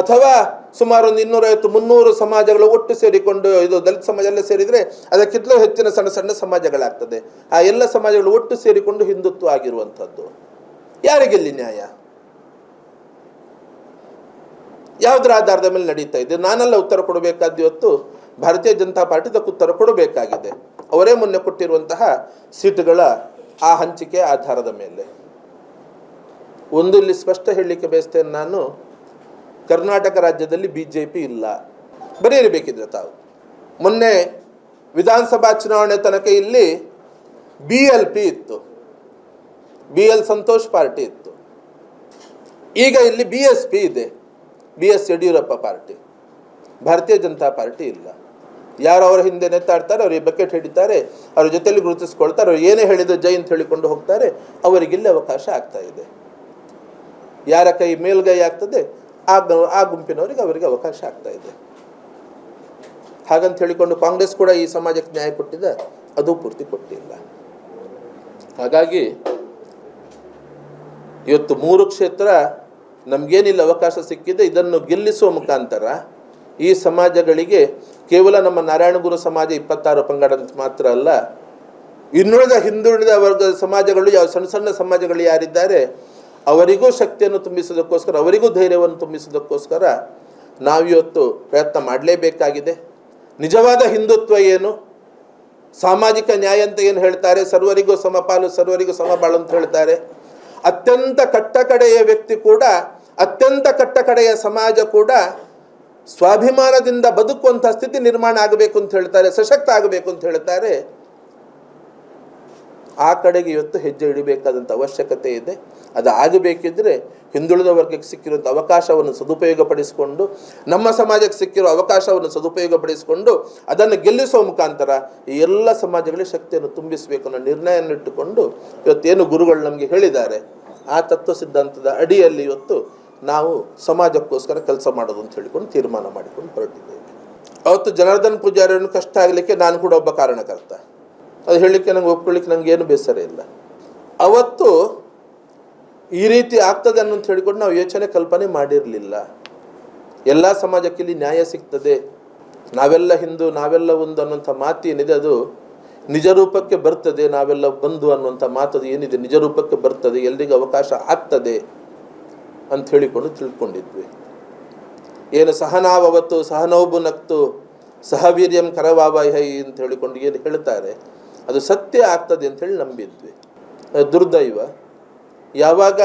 ಅಥವಾ ಸುಮಾರು ಒಂದು ಇನ್ನೂರೈವತ್ತು, ಮುನ್ನೂರು ಸಮಾಜಗಳು ಒಟ್ಟು ಸೇರಿಕೊಂಡು ಇದು ದಲಿತ ಸಮಾಜ ಎಲ್ಲ ಸೇರಿದರೆ ಅದಕ್ಕಿಂತಲೂ ಹೆಚ್ಚಿನ ಸಣ್ಣ ಸಣ್ಣ ಸಮಾಜಗಳಾಗ್ತದೆ. ಆ ಎಲ್ಲ ಸಮಾಜಗಳು ಒಟ್ಟು ಸೇರಿಕೊಂಡು ಹಿಂದುತ್ವ ಆಗಿರುವಂಥದ್ದು. ಯಾರಿಗೆಲ್ಲಿ ನ್ಯಾಯ? ಯಾವುದರ ಆಧಾರದ ಮೇಲೆ ನಡೀತಾ ಇದೆ? ನಾನೆಲ್ಲ ಉತ್ತರ ಕೊಡಬೇಕಾದ ಇವತ್ತು ಭಾರತೀಯ ಜನತಾ ಪಾರ್ಟಿ ಇದಕ್ಕೆ ಉತ್ತರ ಕೊಡಬೇಕಾಗಿದೆ. ಅವರೇ ಮೊನ್ನೆ ಕೊಟ್ಟಿರುವಂತಹ ಸೀಟುಗಳ ಆ ಹಂಚಿಕೆ ಆಧಾರದ ಮೇಲೆ. ಒಂದು ಇಲ್ಲಿ ಸ್ಪಷ್ಟ ಹೇಳಲಿಕ್ಕೆ ಬಯಸ್ತೇನೆ ನಾನು, ಕರ್ನಾಟಕ ರಾಜ್ಯದಲ್ಲಿ ಬಿ ಜೆ ಪಿ ಇಲ್ಲ ಬರೆಯಬೇಕಿದ್ರೆ ತಾವು. ಮೊನ್ನೆ ವಿಧಾನಸಭಾ ಚುನಾವಣೆ ತನಕ ಇಲ್ಲಿ ಬಿ ಎಲ್ ಪಿ ಇತ್ತು. ಬಿ ಎಲ್ ಸಂತೋಷ್ ಪಾರ್ಟಿ ಇತ್ತು. ಈಗ ಇಲ್ಲಿ ಬಿ ಎಸ್ ಪಿ ಇದೆ. B S Yediyurappa party. Bharatiya Janata party ಇಲ್ಲ. ಯಾರು ಅವರ ಹಿಂದೆ ನೆತ್ತಾಡ್ತಾರೆ, ಅವರಿಗೆ ಬಕೆಟ್ ಹಿಡಿತಾರೆ, ಅವ್ರ ಜೊತೆಯಲ್ಲಿ ಗುರುತಿಸ್ಕೊಳ್ತಾರೆ, ಅವ್ರು ಏನೇ ಹೇಳಿದ್ರು ಜೈ ಅಂತ ಹೇಳಿಕೊಂಡು ಹೋಗ್ತಾರೆ, ಅವರಿಗಿಲ್ಲಿ ಅವಕಾಶ ಆಗ್ತಾ ಇದೆ. ಯಾರ ಕೈ ಮೇಲ್ಗೈ ಆಗ್ತದೆ, ಆ ಆ ಗುಂಪಿನವರಿಗೆ ಅವರಿಗೆ ಅವಕಾಶ ಆಗ್ತಾ ಇದೆ. ಹಾಗಂತ ಹೇಳಿಕೊಂಡು ಕಾಂಗ್ರೆಸ್ ಕೂಡ ಈ ಸಮಾಜಕ್ಕೆ ನ್ಯಾಯ ಕೊಟ್ಟಿದೆ, ಅದು ಪೂರ್ತಿ ಕೊಟ್ಟಿಲ್ಲ. ಹಾಗಾಗಿ ಇವತ್ತು ಮೂರು ಕ್ಷೇತ್ರ ನಮಗೇನಿಲ್ಲ ಅವಕಾಶ ಸಿಕ್ಕಿದೆ, ಇದನ್ನು ಗೆಲ್ಲಿಸುವ ಮುಖಾಂತರ ಈ ಸಮಾಜಗಳಿಗೆ ಕೇವಲ ನಮ್ಮ ನಾರಾಯಣಗುರು ಸಮಾಜ ಇಪ್ಪತ್ತಾರು ಪಂಗಡ ಮಾತ್ರ ಅಲ್ಲ, ಇನ್ನುಳಿದ ಹಿಂದುಳಿದ ವರ್ಗದ ಸಮಾಜಗಳು ಯಾವ, ಸಣ್ಣ ಸಣ್ಣ ಸಮಾಜಗಳು ಯಾರಿದ್ದಾರೆ ಅವರಿಗೂ ಶಕ್ತಿಯನ್ನು ತುಂಬಿಸೋದಕ್ಕೋಸ್ಕರ, ಅವರಿಗೂ ಧೈರ್ಯವನ್ನು ತುಂಬಿಸೋದಕ್ಕೋಸ್ಕರ ನಾವಿವತ್ತು ಪ್ರಯತ್ನ ಮಾಡಲೇಬೇಕಾಗಿದೆ. ನಿಜವಾದ ಹಿಂದುತ್ವ ಏನು? ಸಾಮಾಜಿಕ ನ್ಯಾಯ ಅಂತ ಏನು ಹೇಳ್ತಾರೆ? ಸರ್ವರಿಗೂ ಸಮಪಾಲು ಸರ್ವರಿಗೂ ಸಮಬಾಳು ಅಂತ ಹೇಳ್ತಾರೆ. ಅತ್ಯಂತ ಕಟ್ಟಕಡೆಯ ವ್ಯಕ್ತಿ ಕೂಡ, ಅತ್ಯಂತ ಕಟ್ಟಕಡೆಯ ಸಮಾಜ ಕೂಡ ಸ್ವಾಭಿಮಾನದಿಂದ ಬದುಕುವಂಥ ಸ್ಥಿತಿ ನಿರ್ಮಾಣ ಆಗಬೇಕು ಅಂತ ಹೇಳ್ತಾರೆ, ಸಶಕ್ತ ಆಗಬೇಕು ಅಂತ ಹೇಳ್ತಾರೆ. ಆ ಕಡೆಗೆ ಇವತ್ತು ಹೆಜ್ಜೆ ಇಡಬೇಕಾದಂಥ ಅವಶ್ಯಕತೆ ಇದೆ. ಅದು ಆಗಬೇಕಿದ್ರೆ ಹಿಂದುಳಿದ ವರ್ಗಕ್ಕೆ ಸಿಕ್ಕಿರುವಂಥ ಅವಕಾಶವನ್ನು ಸದುಪಯೋಗಪಡಿಸಿಕೊಂಡು, ನಮ್ಮ ಸಮಾಜಕ್ಕೆ ಸಿಕ್ಕಿರೋ ಅವಕಾಶವನ್ನು ಸದುಪಯೋಗಪಡಿಸಿಕೊಂಡು, ಅದನ್ನು ಗೆಲ್ಲಿಸುವ ಮುಖಾಂತರ ಈ ಎಲ್ಲ ಸಮಾಜಗಳಿಗೆ ಶಕ್ತಿಯನ್ನು ತುಂಬಿಸಬೇಕು ಅನ್ನೋ ನಿರ್ಣಯವನ್ನು ಇಟ್ಟುಕೊಂಡು ಇವತ್ತೇನು ಗುರುಗಳು ನಮಗೆ ಹೇಳಿದ್ದಾರೆ, ಆ ತತ್ವ ಸಿದ್ಧಾಂತದ ಅಡಿಯಲ್ಲಿ ಇವತ್ತು ನಾವು ಸಮಾಜಕ್ಕೋಸ್ಕರ ಕೆಲಸ ಮಾಡೋದು ಅಂತ ಹೇಳಿಕೊಂಡು ತೀರ್ಮಾನ ಮಾಡಿಕೊಂಡು ಹೊರಟಿದ್ದೇವೆ. ಅವತ್ತು ಜನಾರ್ದನ್ ಪೂಜಾರಿಯನ್ನು ಕಷ್ಟ ಆಗಲಿಕ್ಕೆ ನಾನು ಕೂಡ ಒಬ್ಬ ಕಾರಣಕರ್ತ. ಅದು ಹೇಳಲಿಕ್ಕೆ ನಂಗೆ ಒಪ್ಕೊಳ್ಳಿಕ್ಕೆ ಏನು ಬೇಸರ ಇಲ್ಲ. ಅವತ್ತು ಈ ರೀತಿ ಆಗ್ತದೆ ಅನ್ನೋಂತ ಹೇಳಿಕೊಂಡು ನಾವು ಯೋಚನೆ ಕಲ್ಪನೆ ಮಾಡಿರಲಿಲ್ಲ. ಎಲ್ಲ ಸಮಾಜಕ್ಕೆ ಇಲ್ಲಿ ನ್ಯಾಯ ಸಿಗ್ತದೆ. ನಾವೆಲ್ಲ ಹಿಂದೂ, ನಾವೆಲ್ಲ ಒಂದು ಅನ್ನೋಂಥ ಮಾತು ಏನಿದೆ ಅದು ನಿಜ ರೂಪಕ್ಕೆ ಬರ್ತದೆ, ನಾವೆಲ್ಲ ಬಂದು ಅನ್ನುವಂಥ ಮಾತು ಅದು ಏನಿದೆ ನಿಜ ರೂಪಕ್ಕೆ ಬರ್ತದೆ, ಎಲ್ರಿಗೂ ಅವಕಾಶ ಆಗ್ತದೆ ಅಂತ ಹೇಳಿಕೊಂಡು ತಿಳ್ಕೊಂಡಿದ್ವಿ. ಏನು ಸಹನಾವತ್ತು ಸಹನೋಬು ನಕ್ತು ಸಹವೀರ್ಯಂ ಕರವಾವಹೈ ಅಂತ ಹೇಳಿಕೊಂಡು ಏನು ಹೇಳ್ತಾರೆ. ಅದು ಸತ್ಯ ಆಗ್ತದೆ ಹೇಳಿ ನಂಬಿದ್ವಿ. ದುರ್ದೈವ. ಯಾವಾಗ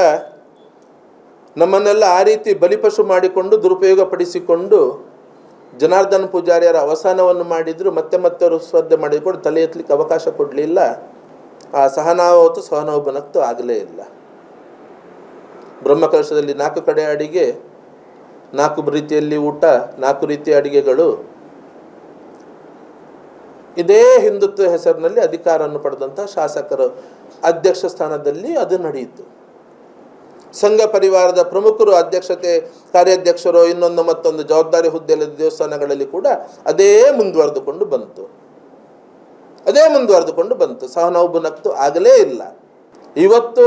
ನಮ್ಮನ್ನೆಲ್ಲ ಆ ರೀತಿ ಬಲಿಪಶು ಮಾಡಿಕೊಂಡು ದುರುಪಯೋಗ ಪಡಿಸಿಕೊಂಡು ಜನಾರ್ದನ ಪೂಜಾರಿಯರ ಅವಸಾನವನ್ನು ಮಾಡಿದ್ರು, ಮತ್ತೆ ಮತ್ತೆ ಅವರು ಸ್ಪರ್ಧೆ ಮಾಡಿಕೊಂಡು ತಲೆ ಎತ್ತಲಿಕ್ಕೆ ಅವಕಾಶ ಕೊಡಲಿಲ್ಲ. ಆ ಸಹನಾವತ್ತು ಸಹನೋಬನಕ್ತು ಆಗಲೇ ಇಲ್ಲ. ಬ್ರಹ್ಮಕಲಶದಲ್ಲಿ ನಾಲ್ಕು ಕಡೆ ಅಡಿಗೆ, ನಾಲ್ಕು ರೀತಿಯಲ್ಲಿ ಊಟ, ನಾಲ್ಕು ರೀತಿಯ ಅಡಿಗೆಗಳು ಇದೇ ಹಿಂದುತ್ವ ಹೆಸರಿನಲ್ಲಿ ಅಧಿಕಾರವನ್ನು ಪಡೆದಂಥ ಶಾಸಕರು ಅಧ್ಯಕ್ಷ ಸ್ಥಾನದಲ್ಲಿ ಅದು ನಡೆಯಿತು. ಸಂಘ ಪರಿವಾರದ ಪ್ರಮುಖರು, ಅಧ್ಯಕ್ಷತೆ ಕಾರ್ಯಾಧ್ಯಕ್ಷರು, ಇನ್ನೊಂದು ಮತ್ತೊಂದು ಜವಾಬ್ದಾರಿ ಹುದ್ದೆಯಲ್ಲಿ ದೇವಸ್ಥಾನಗಳಲ್ಲಿ ಕೂಡ ಅದೇ ಮುಂದುವರೆದುಕೊಂಡು ಬಂತು. ಅದೇ ಮುಂದುವರೆದುಕೊಂಡು ಬಂತು. ಸಹನೌಬು ನಕ್ತು ಆಗಲೇ ಇಲ್ಲ. ಇವತ್ತು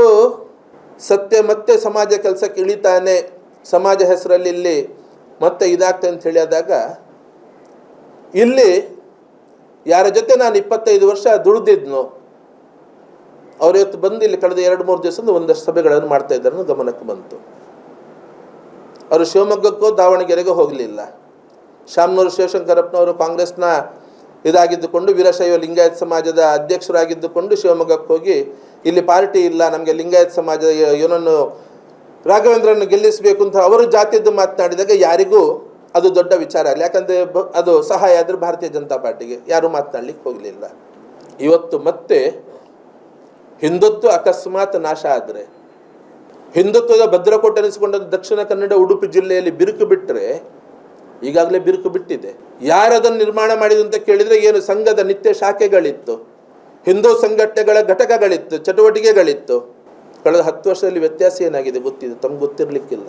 ಸತ್ಯ ಮತ್ತೆ ಸಮಾಜ ಕೆಲಸಕ್ಕೆ ಇಳಿತಾನೆ, ಸಮಾಜ ಹೆಸರಲ್ಲಿ ಇಲ್ಲಿ ಮತ್ತೆ ಇದಾಗ್ತದೆ ಅಂತ ಹೇಳಿದಾಗ, ಇಲ್ಲಿ ಯಾರ ಜೊತೆ ನಾನು ಇಪ್ಪತ್ತೈದು ವರ್ಷ ದುಡಿದಿದ್ನೋ, ಅವ್ರು ಇವತ್ತು ಬಂದು ಇಲ್ಲಿ ಕಳೆದ ಎರಡು ಮೂರು ದಿವಸದಿಂದ ಒಂದಷ್ಟು ಸಭೆಗಳನ್ನು ಮಾಡ್ತಾ ಇದ್ದಾರೆ ಗಮನಕ್ಕೆ ಬಂತು. ಅವರು ಶಿವಮೊಗ್ಗಕ್ಕೂ ದಾವಣಗೆರೆಗೂ ಹೋಗಲಿಲ್ಲ. ಶಾಮನೂರು ಶಿವಶಂಕರಪ್ಪನವರು ಕಾಂಗ್ರೆಸ್ನ ಇದಾಗಿದ್ದುಕೊಂಡು, ವೀರಶೈವ ಲಿಂಗಾಯತ್ ಸಮಾಜದ ಅಧ್ಯಕ್ಷರಾಗಿದ್ದುಕೊಂಡು ಶಿವಮೊಗ್ಗಕ್ಕೆ ಹೋಗಿ, ಇಲ್ಲಿ ಪಾರ್ಟಿ ಇಲ್ಲ, ನಮಗೆ ಲಿಂಗಾಯತ್ ಸಮಾಜದ ಏನನ್ನು ರಾಘವೇಂದ್ರನ್ನು ಗೆಲ್ಲಿಸಬೇಕು ಅಂತ ಅವರು ಜಾತಿಯದ್ದು ಮಾತನಾಡಿದಾಗ ಯಾರಿಗೂ ಅದು ದೊಡ್ಡ ವಿಚಾರ ಅಲ್ಲಿ. ಯಾಕಂದರೆ ಅದು ಸಹಾಯ ಆದರೆ ಭಾರತೀಯ ಜನತಾ ಪಾರ್ಟಿಗೆ. ಯಾರೂ ಮಾತನಾಡ್ಲಿಕ್ಕೆ ಹೋಗಲಿಲ್ಲ. ಇವತ್ತು ಮತ್ತೆ ಹಿಂದುತ್ವ ಅಕಸ್ಮಾತ್ ನಾಶ ಆದರೆ, ಹಿಂದುತ್ವದ ಭದ್ರಕೋಟೆ ಅನಿಸಿಕೊಂಡ ದಕ್ಷಿಣ ಕನ್ನಡ, ಉಡುಪಿ ಜಿಲ್ಲೆಯಲ್ಲಿ ಬಿರುಕು ಬಿಟ್ಟರೆ ಈಗಾಗಲೇ ಬಿರುಕು ಬಿಟ್ಟಿದೆ. ಯಾರದನ್ನು ನಿರ್ಮಾಣ ಮಾಡಿದ್ರು ಅಂತ ಕೇಳಿದರೆ ಏನು ಸಂಘದ ನಿತ್ಯ ಶಾಖೆಗಳಿತ್ತು, ಹಿಂದೂ ಸಂಘಟನೆಗಳ ಘಟಕಗಳಿತ್ತು, ಚಟುವಟಿಕೆಗಳಿತ್ತು. ಕಳೆದ ಹತ್ತು ವರ್ಷದಲ್ಲಿ ವ್ಯತ್ಯಾಸ ಏನಾಗಿದೆ ಗೊತ್ತಿದೆ? ತಮ್ಗೆ ಗೊತ್ತಿರಲಿಕ್ಕಿಲ್ಲ.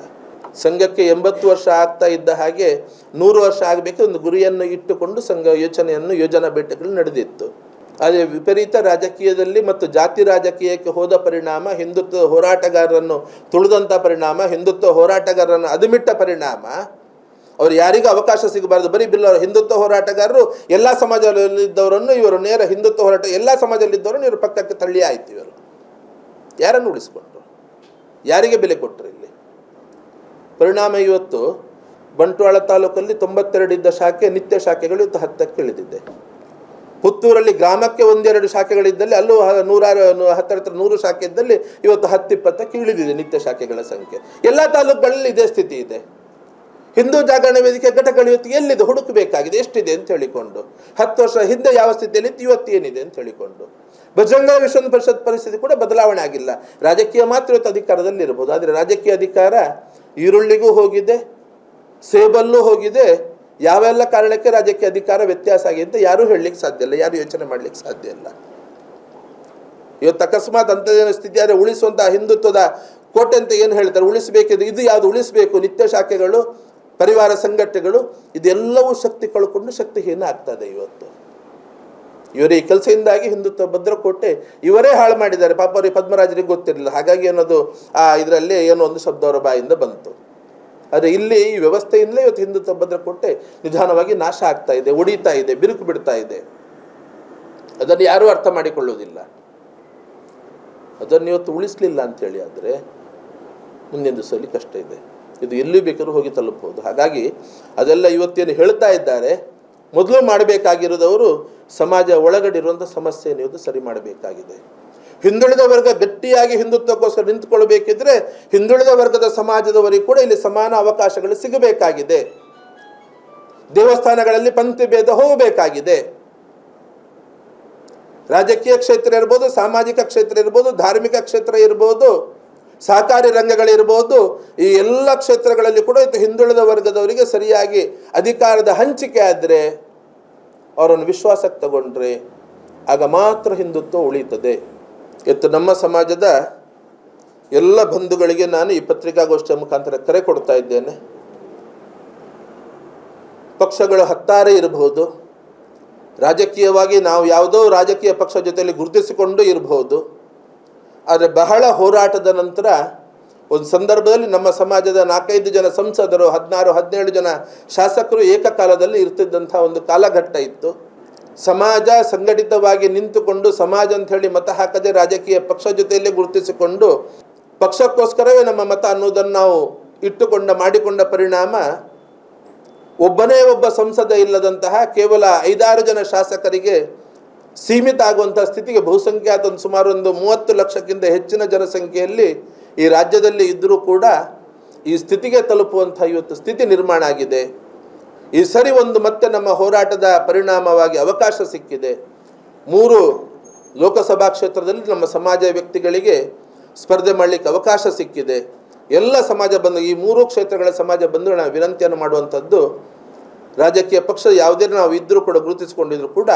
ಸಂಘಕ್ಕೆ ಎಂಬತ್ತು ವರ್ಷ ಆಗ್ತಾ ಇದ್ದ ಹಾಗೆ ನೂರು ವರ್ಷ ಆಗಬೇಕು ಒಂದು ಗುರಿಯನ್ನು ಇಟ್ಟುಕೊಂಡು ಸಂಘ ಯೋಚನೆಯನ್ನು ಯೋಜನಾ ಭೇಟಿಗಳು ನಡೆದಿತ್ತು. ಆದರೆ ವಿಪರೀತ ರಾಜಕೀಯದಲ್ಲಿ ಮತ್ತು ಜಾತಿ ರಾಜಕೀಯಕ್ಕೆ ಹೋದ ಪರಿಣಾಮ, ಹಿಂದುತ್ವ ಹೋರಾಟಗಾರರನ್ನು ತುಳಿದಂಥ ಪರಿಣಾಮ, ಹಿಂದುತ್ವ ಹೋರಾಟಗಾರರನ್ನು ಅದುಮಿಟ್ಟ ಪರಿಣಾಮ. ಅವ್ರು ಯಾರಿಗೂ ಅವಕಾಶ ಸಿಗಬಾರ್ದು. ಬರೀ ಬಿಲ್ಲ ಹಿಂದುತ್ವ ಹೋರಾಟಗಾರರು, ಎಲ್ಲ ಸಮಾಜದಲ್ಲಿದ್ದವರನ್ನು ಇವರು ನೇರ ಹಿಂದುತ್ವ ಹೋರಾಟ, ಎಲ್ಲ ಸಮಾಜದಲ್ಲಿದ್ದವರನ್ನು ಇವರು ಪಕ್ಕಕ್ಕೆ ತಳ್ಳಿ ಆಯ್ತು ಇವರು. ಯಾರನ್ನು ಉಳಿಸ್ಕೊಂಡ್ರು? ಯಾರಿಗೆ ಬೆಲೆ ಕೊಟ್ಟರು ಪರಿಣಾಮ ಇವತ್ತು ಬಂಟ್ವಾಳ ತಾಲೂಕಲ್ಲಿ ತೊಂಬತ್ತೆರಡು ಇದ್ದ ಶಾಖೆ, ನಿತ್ಯ ಶಾಖೆಗಳು ಇವತ್ತು ಹತ್ತಕ್ಕೆ ಇಳಿದಿದೆ. ಪುತ್ತೂರಲ್ಲಿ ಗ್ರಾಮಕ್ಕೆ ಒಂದೆರಡು ಶಾಖೆಗಳಿದ್ದಲ್ಲಿ, ಅಲ್ಲೂ ನೂರಾರು ಹತ್ತಿರ ಹತ್ರ ನೂರು ಶಾಖೆ ಇದ್ದಲ್ಲಿ ಇವತ್ತು ಹತ್ತಿಪ್ಪತ್ತಕ್ಕೆ ಇಳಿದಿದೆ ನಿತ್ಯ ಶಾಖೆಗಳ ಸಂಖ್ಯೆ. ಎಲ್ಲ ತಾಲೂಕುಗಳಲ್ಲಿ ಇದೇ ಸ್ಥಿತಿ ಇದೆ. ಹಿಂದೂ ಜಾಗರಣ ವೇದಿಕೆ ಘಟಕಗಳು ಇವತ್ತು ಎಲ್ಲಿದೆ? ಹುಡುಕಬೇಕಾಗಿದೆ. ಎಷ್ಟಿದೆ ಅಂತ ಹೇಳಿಕೊಂಡು. ಹತ್ತು ವರ್ಷ ಹಿಂದೆ ಯಾವ ಸ್ಥಿತಿಯಲ್ಲಿ ಇವತ್ತು ಏನಿದೆ ಅಂತ ಹೇಳಿಕೊಂಡು. ಬಜರಂಗ ವಿಶ್ವ ಪರಿಷತ್ ಪರಿಸ್ಥಿತಿ ಕೂಡ ಬದಲಾವಣೆ ಆಗಿಲ್ಲ. ರಾಜಕೀಯ ಮಾತ್ರ ಇವತ್ತು ಅಧಿಕಾರದಲ್ಲಿ ಇರಬಹುದು ಆದರೆ ರಾಜಕೀಯ ಅಧಿಕಾರ ಈರುಳ್ಳಿಗೂ ಹೋಗಿದೆ, ಸೇಬಲ್ಲೂ ಹೋಗಿದೆ, ಯಾವೆಲ್ಲ ಕಾರಣಕ್ಕೆ ರಾಜ್ಯಕ್ಕೆ ಅಧಿಕಾರ ವ್ಯತ್ಯಾಸ ಆಗಿದೆ ಅಂತ ಯಾರೂ ಹೇಳಲಿಕ್ಕೆ ಸಾಧ್ಯ ಇಲ್ಲ, ಯಾರು ಯೋಚನೆ ಮಾಡಲಿಕ್ಕೆ ಸಾಧ್ಯ ಇಲ್ಲ. ಇವತ್ತು ಅಕಸ್ಮಾತ್ ಅಂಥದ್ದೇನೋ ಸ್ಥಿತಿ ಆದರೆ ಉಳಿಸುವಂಥ ಹಿಂದುತ್ವದ ಕೋಟೆ ಅಂತ ಏನು ಹೇಳ್ತಾರೆ? ಉಳಿಸಬೇಕಿದೆ ಇದು ಯಾವುದು ಉಳಿಸಬೇಕು? ನಿತ್ಯ ಶಾಖೆಗಳು, ಪರಿವಾರ ಸಂಘಟನೆಗಳು, ಇದೆಲ್ಲವೂ ಶಕ್ತಿ ಕಳ್ಕೊಂಡು ಶಕ್ತಿಹೀನ ಆಗ್ತದೆ ಇವತ್ತು. ಇವರ ಈ ಕೆಲಸದಿಂದಾಗಿ ಹಿಂದುತ್ವ ಭದ್ರಕೋಟೆ ಇವರೇ ಹಾಳು ಮಾಡಿದ್ದಾರೆ. ಪಾಪ ಅವರಿಗೆ ಪದ್ಮರಾಜರಿಗೆ ಗೊತ್ತಿರಲಿಲ್ಲ. ಹಾಗಾಗಿ ಅನ್ನೋದು ಆ ಇದರಲ್ಲಿ ಏನೋ ಒಂದು ಶಬ್ದ ಅವರ ಬಾಯಿಂದ ಬಂತು. ಆದರೆ ಇಲ್ಲಿ ಈ ವ್ಯವಸ್ಥೆಯಿಂದಲೇ ಇವತ್ತು ಹಿಂದುತ್ವ ಭದ್ರಕೋಟೆ ನಿಧಾನವಾಗಿ ನಾಶ ಆಗ್ತಾ ಇದೆ ಒಡಿತಾ ಇದೆ, ಬಿರುಕು ಬಿಡ್ತಾ ಇದೆ. ಅದನ್ನು ಯಾರೂ ಅರ್ಥ ಮಾಡಿಕೊಳ್ಳುವುದಿಲ್ಲ. ಅದನ್ನು ಇವತ್ತು ಉಳಿಸಲಿಲ್ಲ ಅಂತೇಳಿ ಆದರೆ ಮುಂದಿನ ದಿವಸದಲ್ಲಿ ಕಷ್ಟ ಇದೆ. ಇದು ಎಲ್ಲಿ ಬೇಕಾದ್ರೂ ಹೋಗಿ ತಲುಪಬಹುದು. ಹಾಗಾಗಿ ಅದೆಲ್ಲ ಇವತ್ತೇನು ಹೇಳ್ತಾ ಇದ್ದಾರೆ, ಮೊದಲು ಮಾಡಬೇಕಾಗಿರೋದವರು ಸಮಾಜ ಒಳಗಡಿರುವಂಥ ಸಮಸ್ಯೆಯನ್ನು ಇವತ್ತು ಸರಿ ಮಾಡಬೇಕಾಗಿದೆ. ಹಿಂದುಳಿದ ವರ್ಗ ಗಟ್ಟಿಯಾಗಿ ಹಿಂದುತ್ವಕ್ಕೋಸ್ಕರ ನಿಂತುಕೊಳ್ಬೇಕಿದ್ರೆ ಹಿಂದುಳಿದ ವರ್ಗದ ಸಮಾಜದವರಿಗೆ ಕೂಡ ಇಲ್ಲಿ ಸಮಾನ ಅವಕಾಶಗಳು ಸಿಗಬೇಕಾಗಿದೆ. ದೇವಸ್ಥಾನಗಳಲ್ಲಿ ಪಂಕ್ತಿ ಭೇದ ಹೋಗಬೇಕಾಗಿದೆ. ರಾಜಕೀಯ ಕ್ಷೇತ್ರ ಇರ್ಬೋದು, ಸಾಮಾಜಿಕ ಕ್ಷೇತ್ರ ಇರ್ಬೋದು, ಧಾರ್ಮಿಕ ಕ್ಷೇತ್ರ ಇರ್ಬೋದು, ಸಹಕಾರಿ ರಂಗಗಳಿರ್ಬೋದು ಈ ಎಲ್ಲ ಕ್ಷೇತ್ರಗಳಲ್ಲಿ ಕೂಡ ಹಿಂದುಳಿದ ವರ್ಗದವರಿಗೆ ಸರಿಯಾಗಿ ಅಧಿಕಾರದ ಹಂಚಿಕೆ ಆದರೆ ಅವರನ್ನು ವಿಶ್ವಾಸಕ್ಕೆ ತಗೊಂಡ್ರೆ ಆಗ ಮಾತ್ರ ಹಿಂದುತ್ವ ಉಳಿಯುತ್ತದೆ. ಇವತ್ತು ನಮ್ಮ ಸಮಾಜದ ಎಲ್ಲ ಬಂಧುಗಳಿಗೆ ನಾನು ಈ ಪತ್ರಿಕಾಗೋಷ್ಠಿಯ ಮುಖಾಂತರ ಕರೆ ಕೊಡ್ತಾ ಇದ್ದೇನೆ. ಪಕ್ಷಗಳು ಹತ್ತಾರೇ ಇರಬಹುದು. ರಾಜಕೀಯವಾಗಿ ನಾವು ಯಾವುದೋ ರಾಜಕೀಯ ಪಕ್ಷ ಜೊತೆಯಲ್ಲಿ ಗುರುತಿಸಿಕೊಂಡು ಇರಬಹುದು. ಆದರೆ ಬಹಳ ಹೋರಾಟದ ನಂತರ ಒಂದು ಸಂದರ್ಭದಲ್ಲಿ ನಮ್ಮ ಸಮಾಜದ ನಾಲ್ಕೈದು ಜನ ಸಂಸದರು, ಹದಿನಾರು, ಹದಿನೇಳು ಜನ ಶಾಸಕರು ಏಕಕಾಲದಲ್ಲಿ ಇರ್ತಿದ್ದಂಥ ಒಂದು ಕಾಲಘಟ್ಟ ಇತ್ತು. ಸಮಾಜ ಸಂಘಟಿತವಾಗಿ ನಿಂತುಕೊಂಡು, ಸಮಾಜ ಅಂತ ಹೇಳಿ ಮತ ಹಾಕದೆ ರಾಜಕೀಯ ಪಕ್ಷ ಜೊತೆಯಲ್ಲೇ ಗುರುತಿಸಿಕೊಂಡು, ಪಕ್ಷಕ್ಕೋಸ್ಕರವೇ ನಮ್ಮ ಮತ ಅನ್ನೋದನ್ನು ನಾವು ಇಟ್ಟುಕೊಂಡ, ಮಾಡಿಕೊಂಡ ಪರಿಣಾಮ ಒಬ್ಬನೇ ಒಬ್ಬ ಸಂಸದ ಇಲ್ಲದಂತಹ ಕೇವಲ ಐದಾರು ಜನ ಶಾಸಕರಿಗೆ ಸೀಮಿತ ಆಗುವಂಥ ಸ್ಥಿತಿಗೆ ಬಹುಸಂಖ್ಯಾತ ಒಂದು ಸುಮಾರು ಒಂದು ಮೂವತ್ತು ಲಕ್ಷಕ್ಕಿಂತ ಹೆಚ್ಚಿನ ಜನಸಂಖ್ಯೆಯಲ್ಲಿ ಈ ರಾಜ್ಯದಲ್ಲಿ ಇದ್ದರೂ ಕೂಡ ಈ ಸ್ಥಿತಿಗೆ ತಲುಪುವಂಥ ಇವತ್ತು ಸ್ಥಿತಿ ನಿರ್ಮಾಣ ಆಗಿದೆ. ಈ ಸರಿ ಒಂದು ಮತ್ತೆ ನಮ್ಮ ಹೋರಾಟದ ಪರಿಣಾಮವಾಗಿ ಅವಕಾಶ ಸಿಕ್ಕಿದೆ. ಮೂರು ಲೋಕಸಭಾ ಕ್ಷೇತ್ರದಲ್ಲಿ ನಮ್ಮ ಸಮಾಜ ವ್ಯಕ್ತಿಗಳಿಗೆ ಸ್ಪರ್ಧೆ ಮಾಡಲಿಕ್ಕೆ ಅವಕಾಶ ಸಿಕ್ಕಿದೆ. ಎಲ್ಲ ಸಮಾಜ ಬಂಧು, ಈ ಮೂರು ಕ್ಷೇತ್ರಗಳ ಸಮಾಜ ಬಂಧುಗಳ ವಿನಂತಿಯನ್ನು ಮಾಡುವಂಥದ್ದು, ರಾಜಕೀಯ ಪಕ್ಷ ಯಾವುದೇ ನಾವು ಇದ್ದರೂ ಕೂಡ ಗುರುತಿಸಿಕೊಂಡಿದ್ರು ಕೂಡ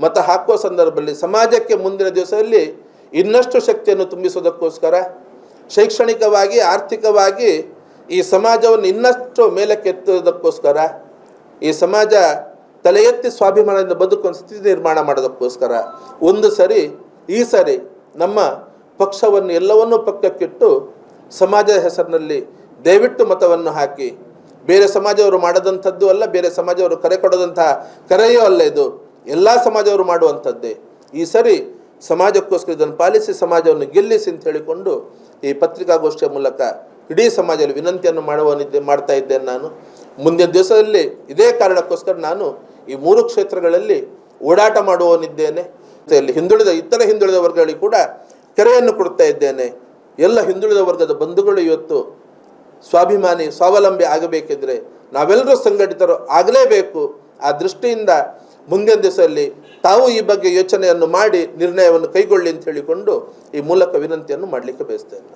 ಮತ ಹಾಕುವ ಸಂದರ್ಭದಲ್ಲಿ ಸಮಾಜಕ್ಕೆ ಮುಂದಿನ ದಿವಸದಲ್ಲಿ ಇನ್ನಷ್ಟು ಶಕ್ತಿಯನ್ನು ತುಂಬಿಸೋದಕ್ಕೋಸ್ಕರ ಶೈಕ್ಷಣಿಕವಾಗಿ, ಆರ್ಥಿಕವಾಗಿ ಈ ಸಮಾಜವನ್ನು ಇನ್ನಷ್ಟು ಮೇಲಕ್ಕೆತ್ತುವುದಕ್ಕೋಸ್ಕರ, ಈ ಸಮಾಜ ತಲೆ ಎತ್ತಿ ಸ್ವಾಭಿಮಾನದಿಂದ ಬದುಕುವ ಸ್ಥಿತಿ ನಿರ್ಮಾಣ ಮಾಡೋದಕ್ಕೋಸ್ಕರ, ಒಂದು ಸರಿ, ಈ ಸರಿ ನಮ್ಮ ಪಕ್ಷವನ್ನು ಎಲ್ಲವನ್ನೂ ಪಕ್ಕಕ್ಕಿಟ್ಟು ಸಮಾಜದ ಹೆಸರಿನಲ್ಲಿ ದಯವಿಟ್ಟು ಮತವನ್ನು ಹಾಕಿ, ಬೇರೆ ಸಮಾಜವರು ಮಾಡದಂಥದ್ದು ಅಲ್ಲ, ಬೇರೆ ಸಮಾಜವರು ಕರೆ ಕೊಡದಂತಹ ಕರೆಯೂ ಅಲ್ಲ ಇದು. ಎಲ್ಲ ಸಮಾಜವರು ಮಾಡುವಂಥದ್ದೇ. ಈ ಸರಿ ಸಮಾಜಕ್ಕೋಸ್ಕರ ಇದನ್ನು ಪಾಲಿಸಿ, ಸಮಾಜವನ್ನು ಗೆಲ್ಲಿಸಿ ಅಂತ ಹೇಳಿಕೊಂಡು ಈ ಪತ್ರಿಕಾಗೋಷ್ಠಿಯ ಮೂಲಕ ಇಡೀ ಸಮಾಜದಲ್ಲಿ ವಿನಂತಿಯನ್ನು ಮಾಡುವನಿದ್ದೆ ಮಾಡ್ತಾ ಇದ್ದೇನೆ ನಾನು. ಮುಂದಿನ ದಿವಸದಲ್ಲಿ ಇದೇ ಕಾರಣಕ್ಕೋಸ್ಕರ ನಾನು ಈ ಮೂರು ಕ್ಷೇತ್ರಗಳಲ್ಲಿ ಓಡಾಟ ಮಾಡುವವನಿದ್ದೇನೆ. ಇಲ್ಲಿ ಹಿಂದುಳಿದ, ಇತರ ಹಿಂದುಳಿದ ವರ್ಗಗಳಿಗೆ ಕೂಡ ಕರೆಯನ್ನು ಕೊಡ್ತಾ ಇದ್ದೇನೆ ಎಲ್ಲ ಹಿಂದುಳಿದ ವರ್ಗದ ಬಂಧುಗಳು ಇವತ್ತು ಸ್ವಾಭಿಮಾನಿ, ಸ್ವಾವಲಂಬಿ ಆಗಬೇಕಿದ್ರೆ ನಾವೆಲ್ಲರೂ ಸಂಘಟಿತರು ಆಗಲೇಬೇಕು. ಆ ದೃಷ್ಟಿಯಿಂದ ಮುಂದಿನ ದಿವಸದಲ್ಲಿ ತಾವು ಈ ಬಗ್ಗೆ ಯೋಚನೆಯನ್ನು ಮಾಡಿ ನಿರ್ಣಯವನ್ನು ಕೈಗೊಳ್ಳಿ ಅಂತ ಹೇಳಿಕೊಂಡು ಈ ಮೂಲಕ ವಿನಂತಿಯನ್ನು ಮಾಡಲಿಕ್ಕೆ ಬಯಸ್ತೇನೆ.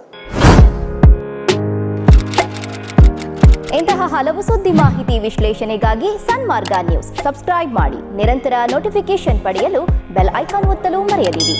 ಇಂತಹ ಹಲವು ಸುದ್ದಿ ಮಾಹಿತಿ ವಿಶ್ಲೇಷಣೆಗಾಗಿ ಸನ್ಮಾರ್ಗ ನ್ಯೂಸ್. ಸಬ್ಸ್ಕ್ರೈಬ್ ಮಾಡಿ. ನಿರಂತರ ನೋಟಿಫಿಕೇಶನ್ ಪಡೆಯಲು ಬೆಲ್ ಐಕಾನ್ ಒತ್ತಲು ಮರೆಯದಿರಿ.